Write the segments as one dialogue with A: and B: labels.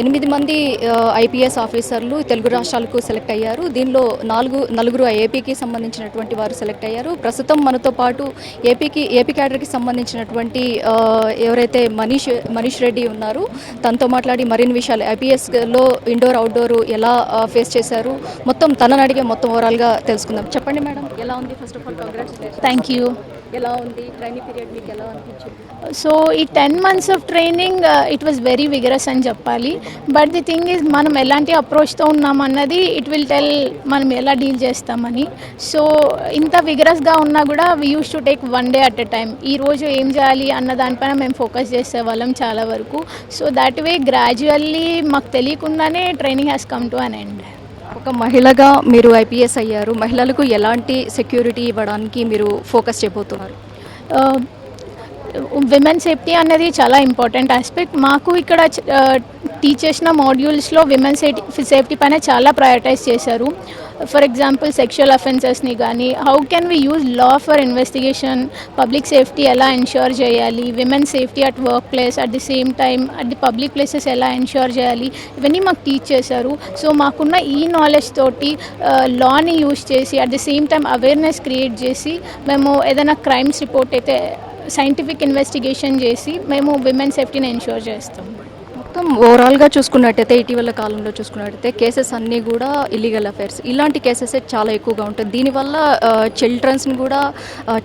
A: ఎనిమిది మంది ఐపీఎస్ ఆఫీసర్లు తెలుగు రాష్ట్రాలకు సెలెక్ట్ అయ్యారు. దీనిలో నాలుగు నలుగురు ఏపీకి సంబంధించినటువంటి వారు సెలెక్ట్ అయ్యారు. ప్రస్తుతం మనతో పాటు ఏపీకి ఏపీ క్యాడర్కి సంబంధించినటువంటి ఎవరైతే మనీష్ మనీష్ రెడ్డి ఉన్నారు తనతో మాట్లాడి మరిన్ని విషయాలు. ఐపీఎస్లో ఇండోర్ అవుట్డోర్ ఎలా ఫేస్ చేశారు? మొత్తం తనని అడిగే మొత్తం ఓవరాల్గా తెలుసుకుందాం. చెప్పండి మేడం ఎలా ఉంది? First of all congratulation
B: thank you
A: ఎలా ఉంది? ట్రైనింగ్ పీరియడ్ మీకు ఎలా అనిపించింది?
B: సో ఈ ten months of training it was very vigorous అని చెప్పాలి. బట్ ది థింగ్ ఈజ్ మనం ఎలాంటి అప్రోచ్తో ఉన్నామన్నది ఇట్ విల్ టెల్ మనం ఎలా డీల్ చేస్తామని. సో ఇంత విగరస్గా ఉన్నా కూడా we use to take one day at a time ఈ రోజు ఏం చేయాలి అన్న దానిపైన మేము ఫోకస్ చేసేవాళ్ళం చాలా వరకు. సో దాట్ వే గ్రాడ్యువల్లీ మాకు తెలియకుండానే training has come to an end
A: ఒక మహిళగా మీరు ఐపీఎస్ అయ్యారు. మహిళలకు ఎలాంటి సెక్యూరిటీ ఇవ్వడానికి మీరు ఫోకస్ చేయబోతున్నారు?
B: విమెన్ సేఫ్టీ అనేది చాలా ఇంపార్టెంట్ ఆస్పెక్ట్. మాకు ఇక్కడ టీచ్ చేసిన మాడ్యూల్స్లో విమెన్ సేఫ్టీ సేఫ్టీ పైన చాలా ప్రయారిటైజ్ చేశారు. ఫర్ ఎగ్జాంపుల్ సెక్షువల్ అఫెన్సెస్ని కానీ how can we use law for investigation public safety ఎలా ఎన్ష్యూర్ చేయాలి? Women safety at workplace at the same time at the public places ఎలా ఎన్ష్యూర్ చేయాలి? ఇవన్నీ మాకు టీచ్ చేశారు. సో మాకున్న ఈ నాలెడ్జ్ తోటి లాని యూజ్ చేసి at the same time awareness create చేసి మేము ఏదైనా క్రైమ్స్ రిపోర్ట్ అయితే సైంటిఫిక్ ఇన్వెస్టిగేషన్ చేసి మేము విమెన్ సేఫ్టీని ఎన్ష్యూర్ చేస్తాం.
A: మొత్తం ఓవరాల్గా చూసుకున్నట్టయితే ఇటీవల కాలంలో చూసుకున్నట్టయితే కేసెస్ అన్నీ కూడా ఇల్లీగల్ అఫైర్స్ ఇలాంటి కేసెస్ చాలా ఎక్కువగా ఉంటుంది దీనివల్ల చిల్డ్రన్స్ని కూడా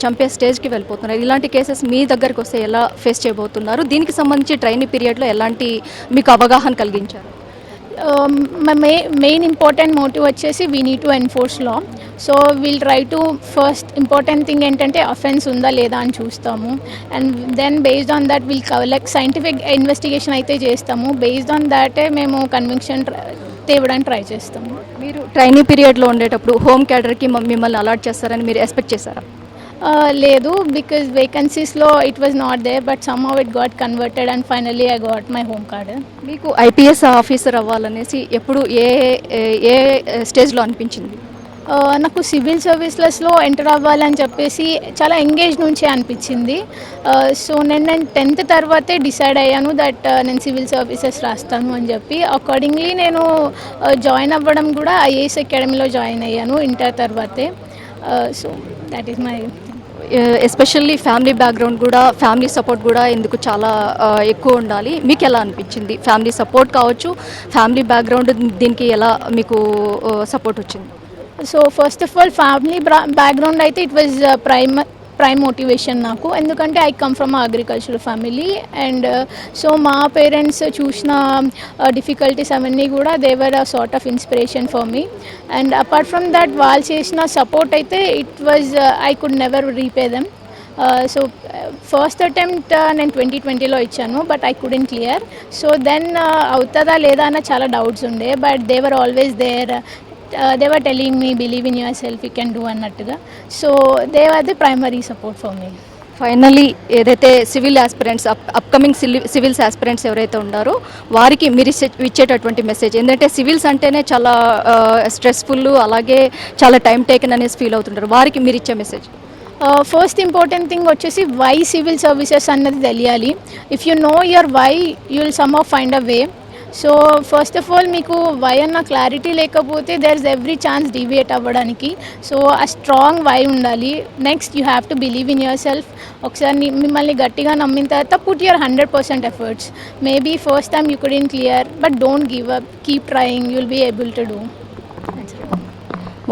A: చంపే స్టేజ్కి వెళ్ళిపోతున్నారు. ఇలాంటి కేసెస్ మీ దగ్గరకు వస్తే ఎలా ఫేస్ చేయబోతున్నారు? దీనికి సంబంధించి ట్రైనింగ్ పీరియడ్లో ఎలాంటి మీకు అవగాహన కలిగించారు?
B: మే మెయిన్ ఇంపార్టెంట్ మోటివ్ వచ్చేసి we need to enforce law so we'll try to first important thing ఏంటంటే అఫెన్స్ ఉందా లేదా అని చూస్తాము. And then based on that will collect scientific investigation అయితే చేస్తాము. బేస్డ్ ఆన్ దాటే మేము కన్విక్షన్ తేవడానికి ట్రై చేస్తాము.
A: మీరు ట్రైనింగ్ పీరియడ్లో ఉండేటప్పుడు హోమ్ క్యాడర్కి మిమ్మల్ని అలాట్ చేస్తారని మీరు ఎక్స్పెక్ట్ చేశారా?
B: లేదు because వేకెన్సీస్లో it was not there but somehow it got converted and finally I got my home card
A: మీకు ఐపీఎస్ ఆఫీసర్ అవ్వాలనేసి ఎప్పుడు ఏ ఏ- స్టేజ్లో అనిపించింది?
B: నాకు సివిల్ సర్వీసెస్లో ఎంటర్ అవ్వాలని చెప్పేసి చాలా ఎంగేజ్ నుంచే అనిపించింది. సో నేను నేను టెన్త్ తర్వాతే డిసైడ్ అయ్యాను దట్ నేను సివిల్ సర్వీసెస్ రాస్తాను అని చెప్పి. అకార్డింగ్లీ నేను జాయిన్ అవ్వడం కూడా ఐఏఎస్ అకాడమీలో జాయిన్ అయ్యాను ఇంటర్ తర్వాతే. So that is my
A: especially family background కూడా ఫ్యామిలీ సపోర్ట్ కూడా ఇందుకు చాలా ఎక్కువ ఉండాలి. మీకు ఎలా అనిపించింది? ఫ్యామిలీ సపోర్ట్ కావచ్చు ఫ్యామిలీ బ్యాక్గ్రౌండ్ దీనికి ఎలా మీకు సపోర్ట్ వచ్చింది?
B: So first of all family background అయితే it was prime prime motivation నాకు. ఎందుకంటే I come from agriculture family and so మా పేరెంట్స్ చూసిన డిఫికల్టీస్ అవన్నీ కూడా they were a sort of inspiration for me and apart from that వాళ్ళు చేసిన support అయితే it was I could never repay them so first attempt నేను twenty ట్వంటీలో ఇచ్చాను but I couldn't clear so then అవుతుందా లేదా అన్న చాలా డౌట్స్ ఉండే but they were always there they were telling me believe in yourself you can do అన్నట్టుగా. So they were the primary support for me
A: finally ఏదైతే civil aspirants up upcoming civils aspirants ఎవరైతే ఉన్నారో వారికి మీరు ఇచ్చే- ఇచ్చేటటువంటి message ఏంటంటే civils అంటేనే చాలా స్ట్రెస్ఫుల్ అలాగే చాలా టైం టేకన్ అనేసి ఫీల్ అవుతుంటారు. వారికి మీరు ఇచ్చే మెసేజ్
B: ఫస్ట్ ఇంపార్టెంట్ థింగ్ వచ్చేసి వై సివిల్ సర్వీసెస్ అన్నది తెలియాలి. If you know your why you will somehow find a way so first of all మీకు వై అన్న క్లారిటీ లేకపోతే there is every chance deviate అవ్వడానికి. సో ఆ స్ట్రాంగ్ వై ఉండాలి. Next you have to believe in yourself ఒకసారి మిమ్మల్ని గట్టిగా నమ్మిన తర్వాత put your hundred percent efforts maybe first time you couldn't clear but don't give up keep trying you'll be able to do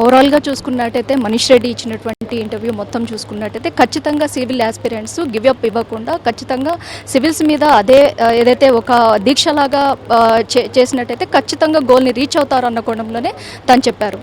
A: ఓవరాల్గా చూసుకున్నట్టయితే మనీష్ రెడ్డి ఇచ్చినటువంటి interview మొత్తం చూసుకున్నట్టయితే ఖచ్చితంగా సివిల్ ఆస్పిరెంట్స్ గివ్ అప్ ఇవ్వకుండా ఖచ్చితంగా సివిల్స్ మీద అదే ఏదైతే ఒక దీక్షలాగా చే- చేసినట్టయితే ఖచ్చితంగా గోల్ని రీచ్ అవుతారు అన్న కోణంలోనే తను చెప్పారు.